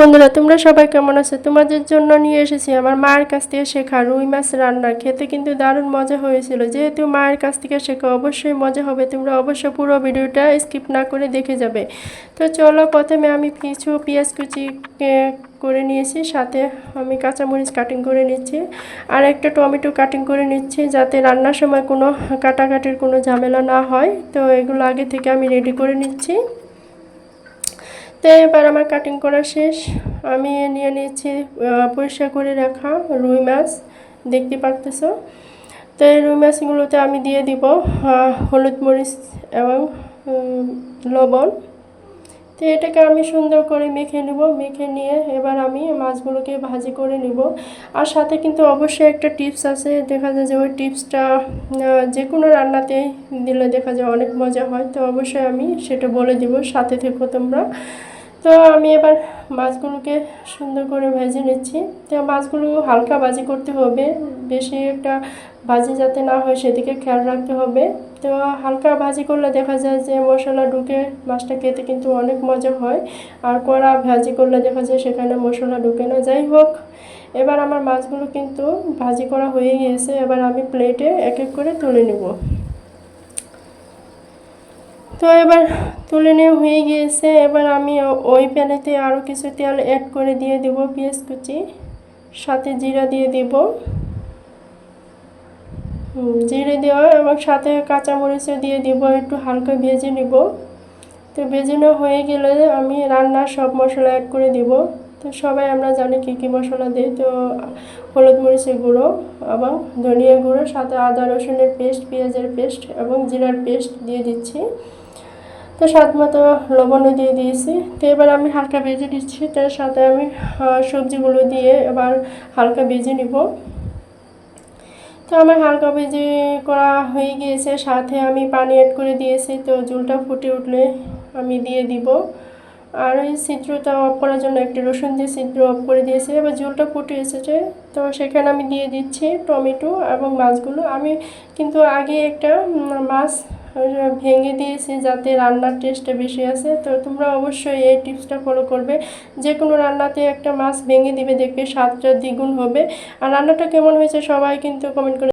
বন্ধুরা, তোমরা সবাই কেমন আছো? তোমাদের জন্য নিয়ে এসেছি আমার মায়ের কাছ থেকে শেখা রুই মাছ রান্না। খেতে কিন্তু দারুণ মজা হয়েছিল। যেহেতু মায়ের কাছ থেকে শেখা অবশ্যই মজা হবে, তোমরা অবশ্যই পুরো ভিডিওটা স্কিপ না করে দেখে যাবে। তো চলো প্রথমে আমি কিছু পেঁয়াজ কুচি করে নিয়েছি, সাথে আমি কাঁচামরিচ কাটিং করে নিচ্ছি, আর একটা টমেটো কাটিং করে নিচ্ছি, যাতে রান্নার সময় কোনো কাটাকাটির কোনো ঝামেলা না হয়। তো এগুলো আগে থেকে আমি রেডি করে নিচ্ছি। তো এবার আমার কাটিং করা শেষ। আমি নিয়ে নিয়েছি পরিষ্কার করে রাখা রুই মাছ। দেখতে পারতেছ? তো এই রুই মাছগুলোতে আমি দিয়ে দিব হলুদ মরিচ এবং লবণ। তো এটাকে আমি সুন্দর করে মেখে নেব, মেখে নিয়ে এবার আমি মাছগুলোকে ভাজি করে নিব। আর সাথে কিন্তু অবশ্যই একটা টিপস আছে, দেখা যায় যে ওই টিপসটা যে কোনো রান্নাতেই দিলে দেখা যায় অনেক মজা হয়, তো অবশ্যই আমি সেটা বলে দিব, সাথে থেকো তোমরা। তো আমি এবার মাছগুলোকে সুন্দর করে ভেজে নিচ্ছি। তো মাছগুলো হালকা ভাজি করতে হবে, বেশি একটা ভাজি যাতে না হয় সেদিকে খেয়াল রাখতে হবে। তো হালকা ভাজি করলে দেখা যায় যে মশলা ঢুকে মাছটা খেতে কিন্তু অনেক মজা হয়, আর কড়া ভাজি করলে দেখা যায় সেখানে মশলা ঢুকে না। যাই হোক, এবার আমার মাছগুলো কিন্তু ভাজি করা হয়ে গিয়েছে। এবার আমি প্লেটে এক এক করে তুলে নেব। তো এবার তুলে নেওয়া হয়ে গিয়েছে। এবার আমি ওই প্যানেতে আরও কিছু তেল অ্যাড করে দিয়ে দেব, পেঁয়াজ কুচি, সাথে জিরা দিয়ে দেব। জিরে দেওয়া এবং সাথে কাঁচামরিচও দিয়ে দিব, একটু হালকা ভেজে নিব। তো ভেজে হয়ে গেলে আমি রান্নার সব মশলা অ্যাড করে দিব। তো সবাই আমরা জানি কী কী মশলা দিই, তো হলুদ মরিচের গুঁড়ো এবং ধনিয়া গুঁড়ো, সাথে আদা রসুনের পেস্ট, পেঁয়াজের পেস্ট এবং জিরার পেস্ট দিয়ে দিচ্ছি। তো স্বাদ মতো লবণও দিয়ে দিয়েছি। তো এবার আমি হালকা ভেজে দিচ্ছি তার সাথে আমি সবজিগুলো দিয়ে এবার হালকা ভেজে নিব। তো আমার হালকা ভেজে করা হয়ে গিয়েছে, সাথে আমি পানি অ্যাড করে দিয়েছি, তো ঝোলটা ফুটে উঠলে আমি দিয়ে দিব। আর ওই ছিদ্রটা অফ করার জন্য একটি রসুন দিয়ে ছিদ্র অফ করে দিয়েছি, এবার ঝোলটা ফুটে এসেছে। তো সেখানে আমি দিয়ে দিচ্ছি টমেটো এবং মাছগুলো। আমি কিন্তু আগে একটা মাছ ভেঙে দিয়েছি যাতে রান্নার টেস্টটা বেশি আছে তো তোমরা অবশ্যই এই টিপসটা ফলো করবে। যে কোনো রান্নাতে একটা মাছ ভেঙে দিবে দেখবে স্বাদটা দ্বিগুণ হবে। আর রান্নাটা কেমন হয়েছে সবাই কিন্তু কমেন্ট করে